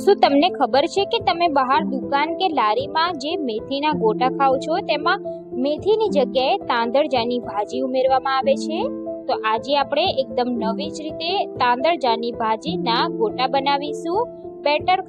શું તમને ખબર છે કે તમે બહાર દુકાન કે લારીમાં જે મેથીના ગોટા ખાઓ છો, તેમાં મેથીની જગ્યાએ તાંદળજાની ભાજી ઉમેરવામાં આવે છે? તો આજે આપણે એકદમ નવી જ રીતે તાંદળજાની ભાજીના ગોટા બનાવીશું. બેટર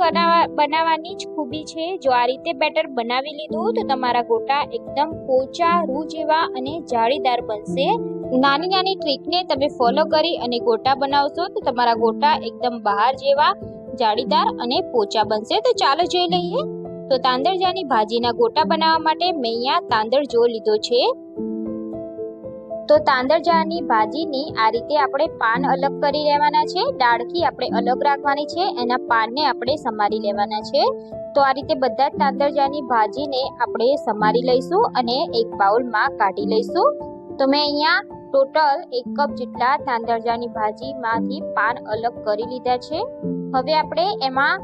બનાવવાની જ ખૂબી છે. જો આ રીતે બેટર બનાવી લીધું, તો તમારા ગોટા એકદમ પોચા, રૂ જેવા અને જાળીદાર બનશે. નાની નાની ટ્રીકને તમે ફોલો કરી અને ગોટા બનાવશો, તો તમારા ગોટા એકદમ બહાર જેવા જાળીદાર અને પોચા બનશે. તો ચાલો જોઈ લઈએ. તો તાંદળજાની ભાજીના ગોટા બનાવવા માટે મેં અહીંયા તાંદળજો લીધો છે. તો તાંદળજાની ભાજીની આ રીતે આપણે પાન અલગ કરી લેવાના છે. ડાળખી આપણે અલગ રાખવાની છે. એના પાનને આપણે સમારી લેવાના છે. તો આ રીતે બધા જ તાંદળજાની ભાજીને આપણે સમારી લઈશું અને એક બાઉલમાં કાઢી લઈશું. તો મેં અહીંયા ટોટલ એક કપ જેટલા તાંદળજાની ભાજીમાંથી પાન અલગ કરી લીધા છે. હવે આપણે એમાં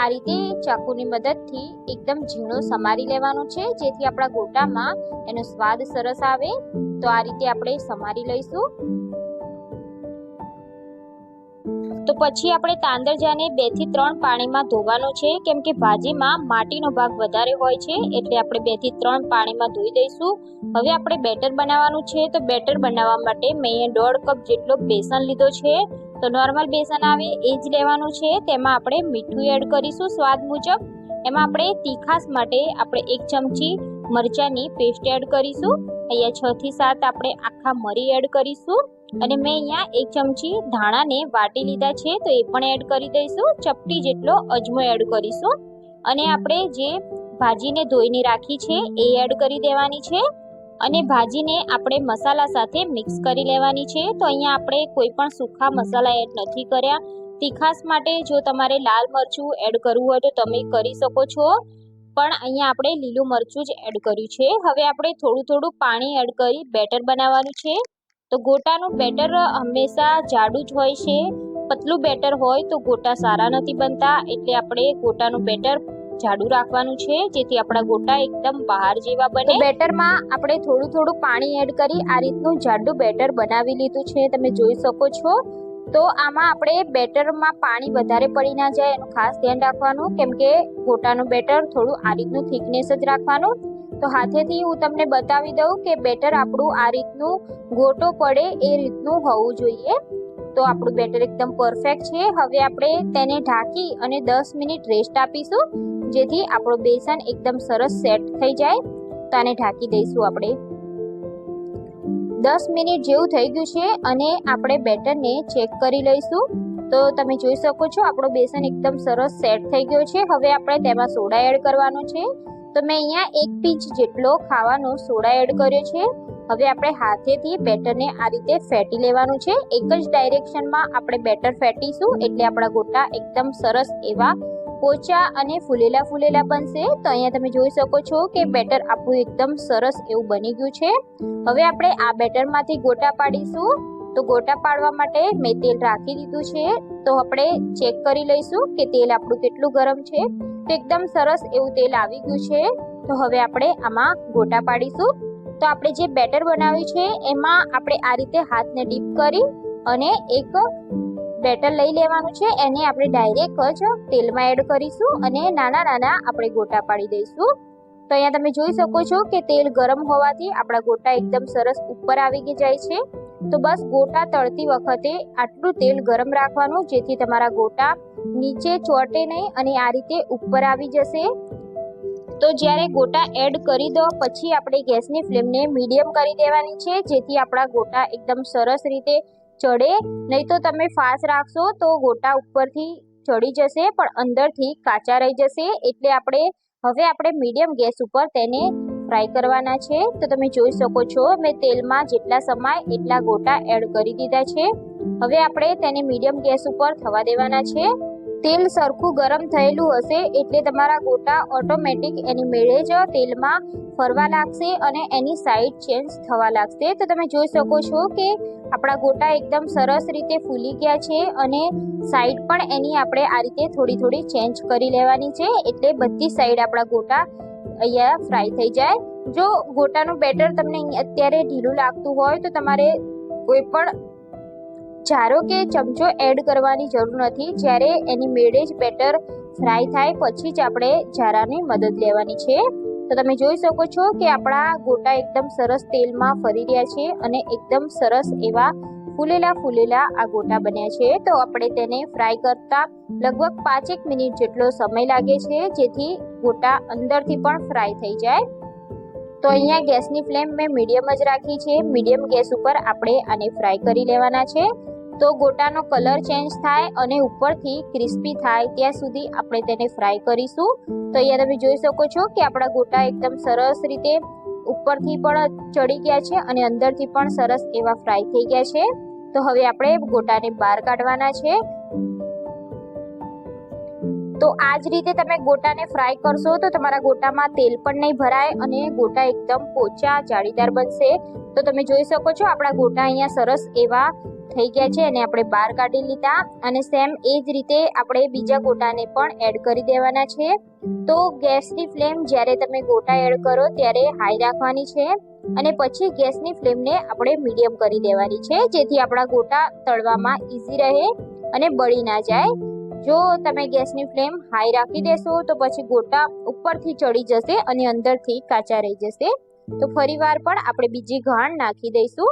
આ રીતે ચાકુની મદદથી એકદમ ઝીણો સમારી લેવાનું છે, જેથી આપણા ગોટામાં એનો સ્વાદ સરસ આવે. તો આ રીતે આપણે સમારી લઈશું. તો પછી આપણે તાંદરજાને બેથી ત્રણ પાણીમાં ધોવાનું છે, કેમ કે ભાજીમાં માટીનો ભાગ વધારે હોય છે, એટલે આપણે બેથી ત્રણ પાણીમાં ધોઈ દઈશું. હવે આપણે બેટર બનાવવાનું છે, તો બેટર બનાવવા માટે મેં દોઢ કપ જેટલો બેસન લીધો છે. તો નોર્મલ બેસન આવે એ જ લેવાનું છે. તેમાં આપણે મીઠું એડ કરીશું સ્વાદ મુજબ. એમાં આપણે તીખાસ માટે આપણે એક ચમચી મરચાંની પેસ્ટ એડ કરીશું. અહીંયા છ થી સાત આપણે આખા મરી એડ કરીશું. અને મેં અહીંયા એક ચમચી ધાણાને વાટી લીધા છે, તો એ પણ એડ કરી દઈશું. ચપટી જેટલો અજમો એડ કરીશું. અને આપણે જે ભાજીને ધોઈને રાખી છે, એ એડ કરી દેવાની છે. અને ભાજીને આપણે મસાલા સાથે મિક્સ કરી લેવાની છે. તો અહીંયા આપણે કોઈ પણ સૂખા મસાલા એડ નથી કર્યા. તીખાસ માટે જો તમારે લાલ મરચું એડ કરવું હોય તો તમે કરી શકો છો. પણ અહીંયા આપણે લીલું મરચું જ એડ કર્યું છે. હવે આપણે થોડું થોડું પાણી એડ કરી બેટર બનાવવાનું છે. તો ગોટાનું બેટર હંમેશા જાડું જ હોય છે. પતલું બેટર હોય તો ગોટા સારા નથી બનતા. એટલે આપણે ગોટાનું બેટર જાડું રાખવાનું છે જેથી આપણા ગોટા એકદમ બહાર જેવા બને. બેટરમાં આપણે થોડું થોડું પાણી એડ કરી આ રીતનું જાડું બેટર બનાવી લીધું છે. તમે જોઈ શકો છો. તો આમાં આપણે બેટરમાં પાણી વધારે પડી ના જાય એનું ખાસ ધ્યાન રાખવાનું. કેમ કે ગોટાનું બેટર થોડું આ રીતનું થિકનેસ જ રાખવાનું. તો હાથેથી હું તમને બતાવી દઉં કે બેટર આપણું આ રીતનું ગોટો પડે એ રીતનું હોવું જોઈએ. તો આપણું બેટર એકદમ પરફેક્ટ છે. હવે આપણે તેને ઢાંકી અને દસ મિનિટ રેસ્ટ આપીશું. જેથી આપણું બેસન એકદમ સરસ સેટ થઈ જાય. તો આને ઢાંકી દઈશું આપણે. દસ મિનિટ જેવું થઈ ગયું છે અને આપણે બેટરને ચેક કરી લઈશું. તો તમે જોઈ શકો છો આપણું બેસન એકદમ સરસ સેટ થઈ ગયો છે. હવે આપણે તેમાં સોડા એડ કરવાનો છે. તો મેં અહીંયા એક પીંચ જેટલો ખાવાનો સોડા એડ કર્યો છે. હવે આપણે હાથેથી બેટરને આ રીતે ફેટી લેવાનું છે. એક જ ડાયરેક્શનમાં આપણે બેટર ફેટીશું એટલે આપણા ગોટા એકદમ સરસ એવા પોચા અને ફૂલેલા ફૂલેલા બનશે. તો અહીંયા તમે જોઈ શકો છો કે બેટર આપણું એકદમ સરસ એવું બની ગયું છે. હવે આપણે આ બેટરમાંથી ગોટા પાડીશું. તો ગોટા પાડવા માટે મેં તેલ રાખી દીધું છે. તો આપણે ચેક કરી લઈશું કે તેલ આપણું કેટલું ગરમ છે. તો એકદમ સરસ એવું તેલ આવી ગયું છે. તો હવે આપણે આમાં ગોટા પાડીશું. તો આપણે જે બેટર બનાવ્યું છે, એમાં આપણે આ રીતે હાથને ડીપ કરી અને એક બેટર લઈ લેવાનું છે, એને આપણે ડાયરેક્ટ જ તેલમાં એડ કરીશું અને નાના નાના આપણે ગોટા પાડી દઈશું. તો અહીંયા તમે જોઈ શકો છો કે તેલ ગરમ હોવાથી આપણા ગોટા એકદમ સરસ ઉપર આવી જાય છે. તો બસ ગોટા તળતી વખતે આટલું તેલ ગરમ રાખવાનું, જેથી તમારા ગોટા નીચે ચોટે નહીં અને આ રીતે ઉપર આવી જશે. તો જ્યારે ગોટા એડ કરી દો, પછી આપણે ગેસની ફ્લેમને મીડિયમ કરી દેવાની છે, જેથી આપણા ગોટા એકદમ સરસ રીતે ચડે, નહીં તો તમે ફાસ્ટ રાખશો તો ગોટા ઉપરથી ચડી જશે, પણ અંદરથી કાચા રહી જશે. એટલે આપણે, હવે આપણે મીડિયમ ગેસ ઉપર તેને ફ્રાય કરવાના છે. તો તમે જોઈ શકો છો, મેં તેલમાં જેટલા સમાય એટલા ગોટા એડ કરી દીધા છે. હવે આપણે તેને મીડિયમ ગેસ ઉપર થવા દેવાના છે. તેલ સરખું ગરમ થયેલું હશે એટલે તમારા ગોટા ઓટોમેટિક એની મેળે જ તેલમાં ફરવા લાગશે અને એની સાઈડ ચેન્જ થવા લાગશે. તો તમે જોઈ શકો છો કે આપણા ગોટા એકદમ સરસ રીતે ફૂલી ગયા છે અને સાઈડ પણ એની આપણે આ રીતે થોડી થોડી ચેન્જ કરી લેવાની છે એટલે બધી સાઈડ આપણા ગોટા અહીંયા ફ્રાય થઈ જાય. જો ગોટાનું બેટર તમને અત્યારે ઢીલું લાગતું હોય તો તમારે કોઈ પણ જારો કે ચમચો એડ કરવાની જરૂર નથી. જ્યારે એની મેળે જ બેટર ફ્રાય થાય, પછી જ આપણે ઝારાની મદદ લેવાની છે. તો તમે જોઈ શકો છો કે આપણા ગોટા એકદમ સરસ તેલમાં ફરી રહ્યા છે અને એકદમ સરસ એવા ફૂલેલા ફૂલેલા આ ગોટા બન્યા છે. તો આપણે તેને ફ્રાય કરતા લગભગ પાંચેક મિનિટ જેટલો સમય લાગે છે, જેથી ગોટા અંદરથી પણ ફ્રાય થઈ જાય. તો અહીંયા ગેસની ફ્લેમ મેં મીડિયમ જ રાખી છે. મીડિયમ ગેસ ઉપર આપણે આને ફ્રાય કરી લેવાના છે. તો ગોટાનો કલર ચેન્જ થાય અને ઉપરથી ક્રિસ્પી થાય ત્યાં સુધી આપણે તેને ફ્રાય કરીશું. તો અહીંયા તમે જોઈ શકો છો કે આપણા ગોટા એકદમ સરસ રીતે ઉપરથી પણ ચડી ગયા છે અને અંદરથી પણ સરસ એવા ફ્રાય થઈ ગયા છે. તો હવે આપણે ગોટાને બહાર કાઢવાના છે. તો આ જ રીતે તમે ગોટાને ફ્રાય કરશો તો તમારા ગોટામાં તેલ પણ નહીં ભરાય અને ગોટા એકદમ પોચા જાળીદાર બનશે. તો તમે જોઈ શકો છો આપણા ગોટા અહીંયા સરસ એવા થઈ ગયા છે અને આપણે બહાર કાઢી લીધા અને સેમ એ જ રીતે આપણે બીજા ગોટાને પણ એડ કરી દેવાના છે. તો ગેસની ફ્લેમ જ્યારે તમે ગોટા એડ કરો ત્યારે હાઈ રાખવાની છે અને પછી ગેસની ફ્લેમને આપણે મીડિયમ કરી દેવાની છે જેથી આપણા ગોટા તળવામાં ઈઝી રહે અને બળી ના જાય. જો તમે ગેસની ફ્લેમ હાઈ રાખી દેશો તો પછી ગોટા ઉપરથી ચડી જશે અને અંદરથી કાચા રહી જશે. તો ફરીવાર પણ આપણે બીજી ઘાણ નાખી દઈશું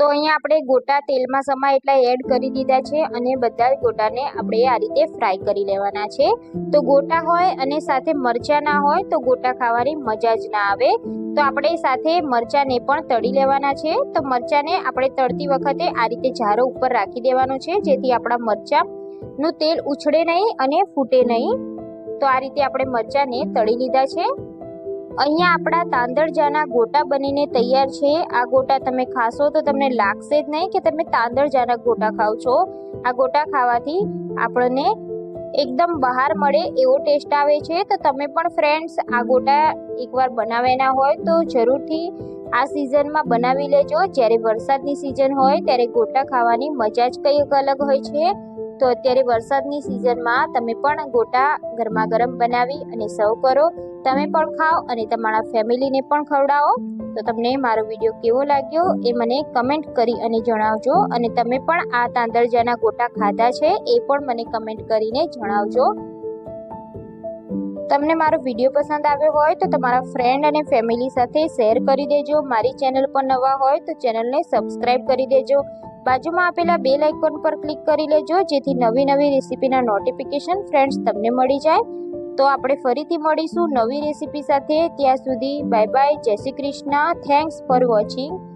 તો અહીંયા આપણે ગોટા તેલમાં સમા એટલા એડ કરી દીધા છે અને બધા ગોટાને આપણે આ રીતે ફ્રાય કરી લેવાના છે. તો ગોટા હોય અને સાથે મરચાં ના હોય તો ગોટા ખાવાની મજા જ ના આવે. તો આપણે સાથે મરચાંને પણ તળી લેવાના છે. તો મરચાંને આપણે તળતી વખતે આ રીતે ઝારો ઉપર રાખી દેવાનો છે, જેથી આપણા મરચાંનું તેલ ઉછળે નહીં અને ફૂટે નહીં. તો આ રીતે આપણે મરચાંને તળી લીધા છે. અહીંયા આપણા તાંદળજાના ગોટા બનીને તૈયાર છે. આ ગોટા તમે ખાશો તો તમને લાગશે જ નહીં કે તમે તાંદળજાના ગોટા ખાવ છો. આ ગોટા ખાવાથી આપણને એકદમ બહાર મળે એવો ટેસ્ટ આવે છે. તો તમે પણ ફ્રેન્ડ્સ આ ગોટા એકવાર બનાવેના હોય તો જરૂરથી આ સિઝનમાં બનાવી લેજો. જ્યારે વરસાદની સિઝન હોય ત્યારે ગોટા ખાવાની મજા જ કંઈક અલગ હોય છે. તો અત્યારે વરસાદની સિઝનમાં તમે પણ ગોટા ગરમા ગરમ બનાવી અને સર્વ કરો. તમે પણ ખાઓ અને તમારા ફેમિલીને પણ ખવડાવો. તો તમને મારો વીડિયો કેવો લાગ્યો એ મને કમેન્ટ કરી અને જણાવજો. અને તમે પણ આ તાંદરજાના ગોટા ખાધા છે એ પણ મને કમેન્ટ કરીને જણાવજો. તમને મારો વીડિયો પસંદ આવ્યો હોય તો તમારા ફ્રેન્ડ અને ફેમિલી સાથે શેર કરી દેજો. મારી ચેનલ પર નવા હોય તો ચેનલને સબસ્ક્રાઇબ કરી દેજો. બાજુમાં આપેલા બેલ આઇકોન પર ક્લિક કરી લેજો જેથી નવી નવી રેસીપીના નોટિફિકેશન ફ્રેન્ડ્સ તમને મળી જાય. તો આપણે ફરીથી મળીશું નવી રેસીપી સાથે. ત્યાં સુધી bye bye Jai Shri Krishna. Thanks for watching